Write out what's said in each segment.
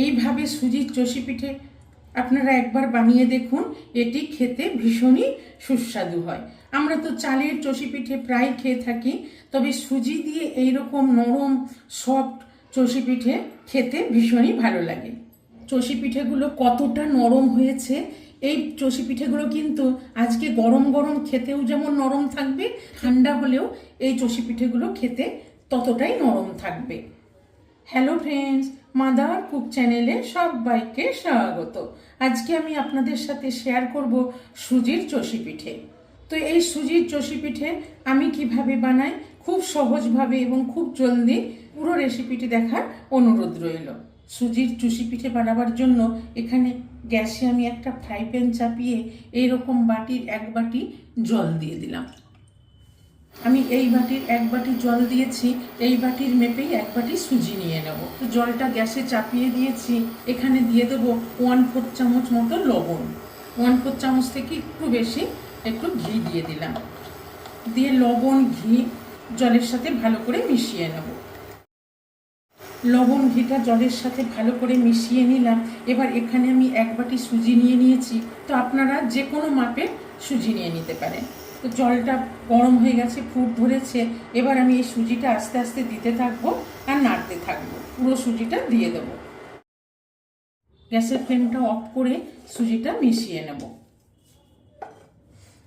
এইভাবে সুজির চষি পিঠে আপনারা একবার বানিয়ে দেখুন, এটি খেতে ভীষণই সুস্বাদু হয়। আমরা তো চালের চষি পিঠে প্রায় খেয়ে থাকি, তবে সুজি দিয়ে এই রকম নরম সফট চষি পিঠে খেতে ভীষণই ভালো লাগে। চষি পিঠেগুলো কতটা নরম হয়েছে, এই চষি পিঠেগুলো কিন্তু আজকে গরম গরম খেতেও যেমন নরম থাকবে, ঠান্ডা হলেও এই চষি পিঠেগুলো খেতে ততটাই নরম থাকবে। হ্যালো ফ্রেন্ডস মাদার কুক চ্যানেলে সবাইকে স্বাগত। আজকে আমি আপনাদের সাথে শেয়ার করব সুজির চষি পিঠে। তো এই সুজির চষি পিঠে আমি কীভাবে বানাই, খুব সহজভাবে এবং খুব জলদি পুরো রেসিপিটি দেখার অনুরোধ রইল। সুজির চুষি পিঠে বানাবার জন্য এখানে গ্যাসে আমি একটা ফ্রাই প্যান চাপিয়ে এইরকম বাটির এক বাটি জল দিয়ে দিলাম। আমি এই বাটির এক বাটি জল দিয়েছি, এই বাটির মেপেই এক বাটি সুজি নিয়ে নেব। তো জলটা গ্যাসে চাপিয়ে দিয়েছি, এখানে দিয়ে দেবো ওয়ান ফোর চামচ মতো লবণ। ওয়ান ফোর চামচ থেকে একটু বেশি একটু ঘি দিয়ে দিলাম। দিয়ে লবণ, ঘি জলের সাথে ভালো করে মিশিয়ে নেব। লবণ, ঘিটা জলের সাথে ভালো করে মিশিয়ে নিলাম। এবার এখানে আমি এক বাটি সুজি নিয়ে নিয়েছি। তো আপনারা যে কোনো মাপে সুজি নিয়ে নিতে পারেন। তো জলটা গরম হয়ে গেছে, ফুট ধরেছে। এবার আমি এই সুজিটা আস্তে আস্তে দিতে থাকব আর নাড়তে থাকব। পুরো সুজিটা দিয়ে দেবো। গ্যাসের ফ্লেমটা অফ করে সুজিটা মিশিয়ে নেব।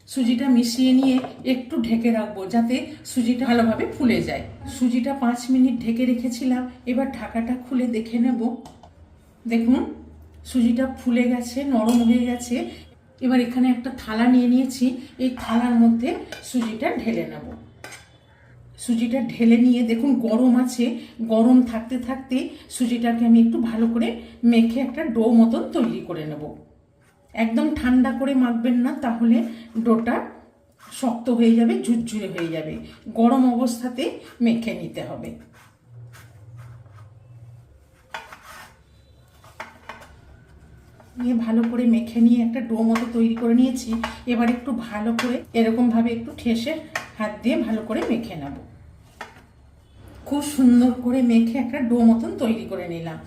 সুজিটা মিশিয়ে নিয়ে একটু ঢেকে রাখব যাতে সুজিটা ভালোভাবে ফুলে যায়। সুজিটা পাঁচ মিনিট ঢেকে রেখেছিলাম, এবার ঢাকাটা খুলে দেখে নেব। দেখুন, সুজিটা ফুলে গেছে, নরম হয়ে গেছে। এবার এখানে একটা থালা নিয়ে নিয়েছি। এই থালার মধ্যে সুজিটা ঢেলে নেব। সুজিটা ঢেলে নিয়ে দেখুন গরম আছে। গরম থাকতে থাকতে সুজিটাকে আমি একটু ভালো করে মেখে একটা ডো মতন তৈরি করে নেব। একদম ঠান্ডা করে মাখবেন না, তাহলে ডোটা শক্ত হয়ে যাবে, ঝুরঝুরে হয়ে যাবে। গরম অবস্থাতে মেখে নিতে হবে। নিয়ে ভালো করে মেখে নিয়ে একটা ডো মতো তৈরি করে নিয়েছি। এবার একটু ভালো করে এরকমভাবে একটু ঠেসে হাত দিয়ে ভালো করে মেখে নেব। খুব সুন্দর করে মেখে একটা ডো মতন তৈরি করে নিলাম।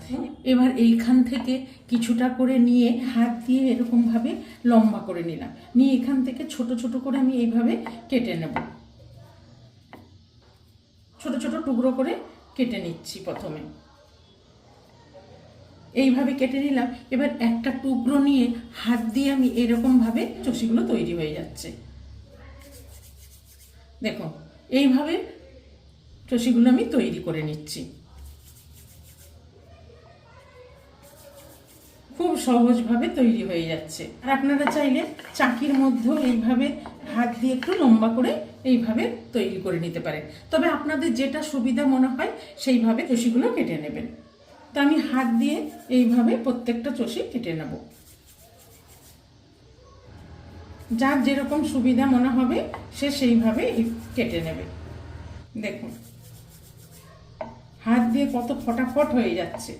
এবার এইখান থেকে কিছুটা করে নিয়ে হাত দিয়ে এরকমভাবে লম্বা করে নিলাম। নিয়ে এখান থেকে ছোট ছোট করে আমি এইভাবে কেটে নেব। ছোট ছোট টুকরো করে কেটে নিচ্ছি প্রথমে। এইভাবে কেটে নিলাম। এবার একটা টুকরো নিয়ে হাত দিয়ে আমি এরকমভাবে চষিগুলো তৈরি হয়ে যাচ্ছে। দেখুন এইভাবে চষিগুলো আমি তৈরি করে নিচ্ছি। খুব সহজভাবে তৈরি হয়ে যাচ্ছে। আর আপনারা চাইলে চাকির মধ্যেও এইভাবে হাত দিয়ে একটু লম্বা করে এইভাবে তৈরি করে নিতে পারেন। তবে আপনাদের যেটা সুবিধা মনে হয়, সেইভাবে চষিগুলো কেটে নেবেন। তা আমি হাত দিয়ে এইভাবে প্রত্যেকটা চষি কেটে নেব। যার যেরকম সুবিধা মনে হবে, সে সেইভাবে কেটে নেবে। দেখুন, হাত দিয়ে কত ফটাফট হয়ে যাচ্ছে।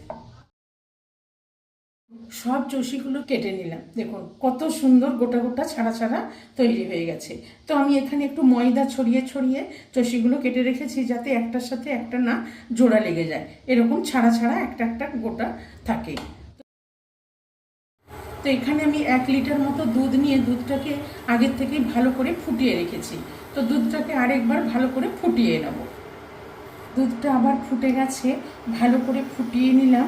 সব চষিগুলো কেটে নিলাম। দেখুন, কত সুন্দর গোটা গোটা ছাড়া ছাড়া তৈরি হয়ে গেছে। তো আমি এখানে একটু ময়দা ছড়িয়ে ছড়িয়ে চষিগুলো কেটে রেখেছি যাতে একটার সাথে একটা না জোড়া লেগে যায়। এরকম ছাড়া ছাড়া একটা একটা গোটা থাকে। তো এখানে আমি এক লিটার মতো দুধ নিয়ে দুধটাকে আগের থেকেই ভালো করে ফুটিয়ে রেখেছি। তো দুধটাকে আরেকবার ভালো করে ফুটিয়ে নেব। দুধটা আবার ফুটে গেছে, ভালো করে ফুটিয়ে নিলাম।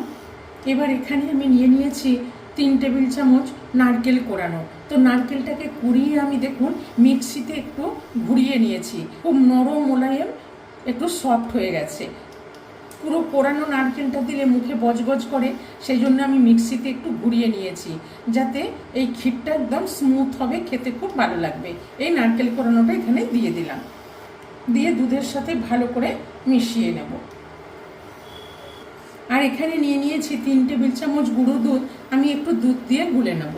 এবার এখানে আমি নিয়ে নিয়েছি তিন টেবিল চামচ নারকেল কোরানো। তো নারকেলটাকে কুড়িয়ে আমি দেখুন, মিক্সিতে একটু ঘুরিয়ে নিয়েছি। খুব নরম মোলায়েম, একটু সফট হয়ে গেছে। পুরো কোরানো নারকেলটা দিলে মুখে বজবজ করে, সেই জন্য আমি মিক্সিতে একটু ঘুরিয়ে নিয়েছি, যাতে এই ক্ষীরটা একদম স্মুথ হবে, খেতে খুব ভালো লাগবে। এই নারকেল কোরানোটা এখানে দিয়ে দিলাম। দিয়ে দুধের সাথে ভালো করে মিশিয়ে নেব। আর এখানে নিয়ে নিয়েছি তিন টেবিল চামচ গুঁড়ো দুধ। আমি একটু দুধ দিয়ে গুলে নেব।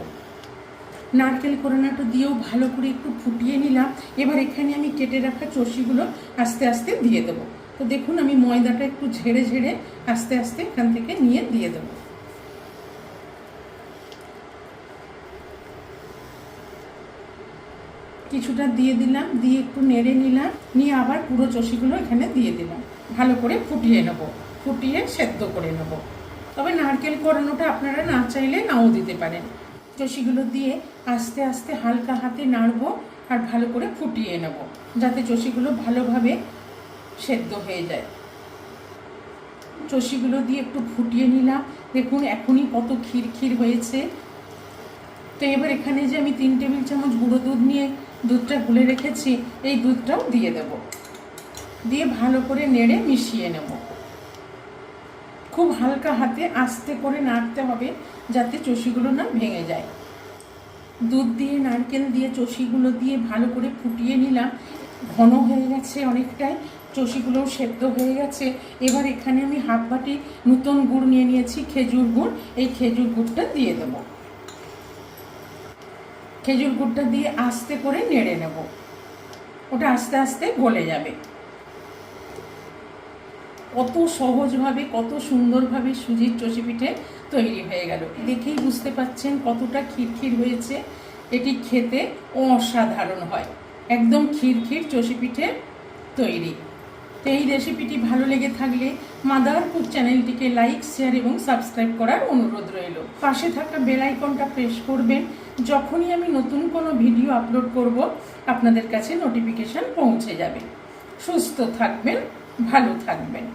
নারকেল কোরানাটা দিয়েও ভালো করে একটু ফুটিয়ে নিলাম। এবার এখানে আমি কেটে রাখা চষিগুলো আস্তে আস্তে দিয়ে দেবো। তো দেখুন, আমি ময়দাটা একটু ঝেড়ে ঝেড়ে আস্তে আস্তে এখান থেকে নিয়ে দিয়ে দেবো। কিছুটা দিয়ে দিলাম, দিয়ে একটু নেড়ে নিলাম। নিয়ে আবার পুরো চষিগুলো এখানে দিয়ে দিলাম। ভালো করে ফুটিয়ে নেব। ফুটিয়ে সেদ্ধ করে নেব। তবে নারকেল কোরানোটা আপনারা না চাইলে নাও দিতে পারেন। চষিগুলো দিয়ে আস্তে আস্তে হালকা হাতে নাড়বো আর ভালো করে ফুটিয়ে নেব, যাতে চষিগুলো ভালোভাবে সেদ্ধ হয়ে যায়। চষিগুলো দিয়ে একটু ফুটিয়ে নিলাম। দেখুন, এখনই কত ক্ষীর ক্ষীর হয়েছে। তো এবার এখানে যে আমি তিন টেবিল চামচ গুঁড়ো দুধ নিয়ে দুধটা গুলে রেখেছি, এই দুধটাও দিয়ে দেব। দিয়ে ভালো করে নেড়ে মিশিয়ে নেব। খুব হালকা হাতে আস্তে করে নাড়তে হবে যাতে চষিগুলো না ভেঙে যায়। দুধ দিয়ে, নারকেল দিয়ে, চষিগুলো দিয়ে ভালো করে ফুটিয়ে নিলাম। ঘন হয়ে গেছে অনেকটাই চষিগুলোও সেদ্ধ হয়ে গেছে। এবার এখানে আমি হাফ বাটি নতুন গুড় নিয়ে নিয়েছি, খেজুর গুড়। এই খেজুর গুড়টা দিয়ে দেবো। খেজুর গুড়টা দিয়ে আস্তে করে নেড়ে নেব। ওটা আস্তে আস্তে গলে যাবে। কত সহজভাবে, কত সুন্দরভাবে সুজির চষি পিঠে তৈরি হয়ে গেল। দেখেই বুঝতে পাচ্ছেন কতটা খিরখির হয়েছে। এটি খেতে অসাধারণ হয়। একদম ক্ষীর ক্ষীর চষি পিঠে তৈরি। তো এই রেসিপিটি ভালো লেগে থাকলে মাদারপুর চ্যানেলটিকে লাইক, শেয়ার এবং সাবস্ক্রাইব করার অনুরোধ রইল। পাশে থাকা বেল আইকনটা প্রেস করবেন। যখনই আমি নতুন কোনো ভিডিও আপলোড করব, আপনাদের কাছে নোটিফিকেশান পৌঁছে যাবে। সুস্থ থাকবেন। ভালো থাকবেন।